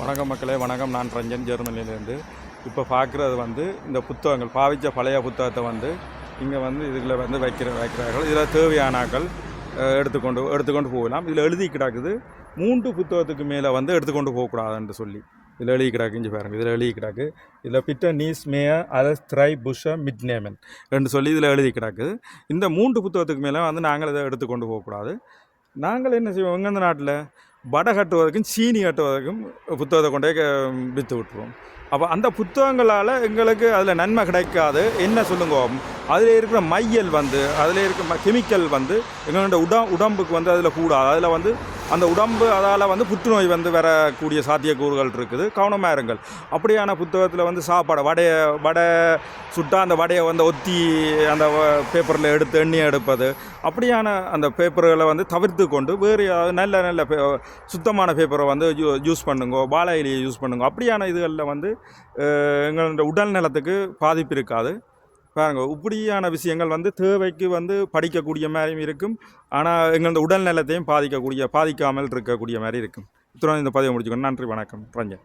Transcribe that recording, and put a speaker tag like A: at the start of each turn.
A: வணக்கம் மக்களே வணக்கம். நான் ரஞ்சன் ஜெர்மனிலேருந்து இப்போ பார்க்குறது வந்து இந்த புத்தகங்கள் பாவிச்ச பழைய புத்தகத்தை வந்து இங்கே வந்து இதில் வந்து வைக்கிற வைக்கிறார்கள். இதில் தேவையானாக்கள் எடுத்துக்கொண்டு எடுத்துக்கொண்டு போகலாம். இதில் எழுதி கிடக்குது. மூன்று புத்தகத்துக்கு மேலே வந்து எடுத்துக்கொண்டு போகக்கூடாதுன்னு சொல்லி. இதில் எழுதி கிடக்கு இங்கே பாருங்க. இதில் எழுதி கிடக்கு. இதில் பிட்ட நீஸ் மேய அலஸ் த்ரை புஷ மிட் நேமன் ரெண்டு சொல்லி இதில் எழுதி கிடக்குது இந்த மூன்று புத்தகத்துக்கு மேலே வந்து நாங்கள் இதை எடுத்துக்கொண்டு போகக்கூடாது. நாங்கள் என்ன செய்வோம்? எங்கள் நாட்டில்? வடை கட்டுவதற்கும் சீனி கட்டுவதற்கும் புத்தகத்தை கொண்டே விற்று விட்டுருவோம். அப்போ அந்த புத்தகங்களால் எங்களுக்கு அதில் நன்மை கிடைக்காது. என்ன சொல்லுங்க? அதில் இருக்கிற மையல் வந்து அதில் இருக்கிற கெமிக்கல் வந்து எங்களோட உட உடம்புக்கு வந்து அதில் கூடாது. அதில் வந்து அந்த உடம்பு அதால் வந்து புற்றுநோய் வந்து வரக்கூடிய சாத்தியக்கூறுகள் இருக்குது. கவனமாக இருங்கள். அப்படியான புத்தகத்தில் வந்து சாப்பாடு வடையை வடை சுட்டால் அந்த வடையை வந்து ஒத்தி அந்த பேப்பரில் எடுத்து எண்ணி எடுப்பது. அப்படியான அந்த பேப்பர்களை வந்து தவிர்த்து கொண்டு வேறு ஏதாவது நல்ல நல்ல பே- சுத்தமான பேப்பரை வந்து யூ யூஸ் பண்ணுங்க வாழை இலையை யூஸ் பண்ணுங்க அப்படியான இதுகளில் வந்து எங்களோட உடல் நலத்துக்கு பாதிப்பு இருக்காது. பாருங்க இப்படியான விஷயங்கள் வந்து தேவைக்கு வந்து படிக்கக்கூடிய மாதிரியும் இருக்கும். ஆனால் எங்களது உடல் நலத்தையும் பாதிக்கக்கூடிய பாதிக்காமல் இருக்கக்கூடிய மாதிரி இருக்கும். இத்துடன் இந்த பதிவை முடிச்சுக்கணும் நன்றி வணக்கம் ரஞ்சன்.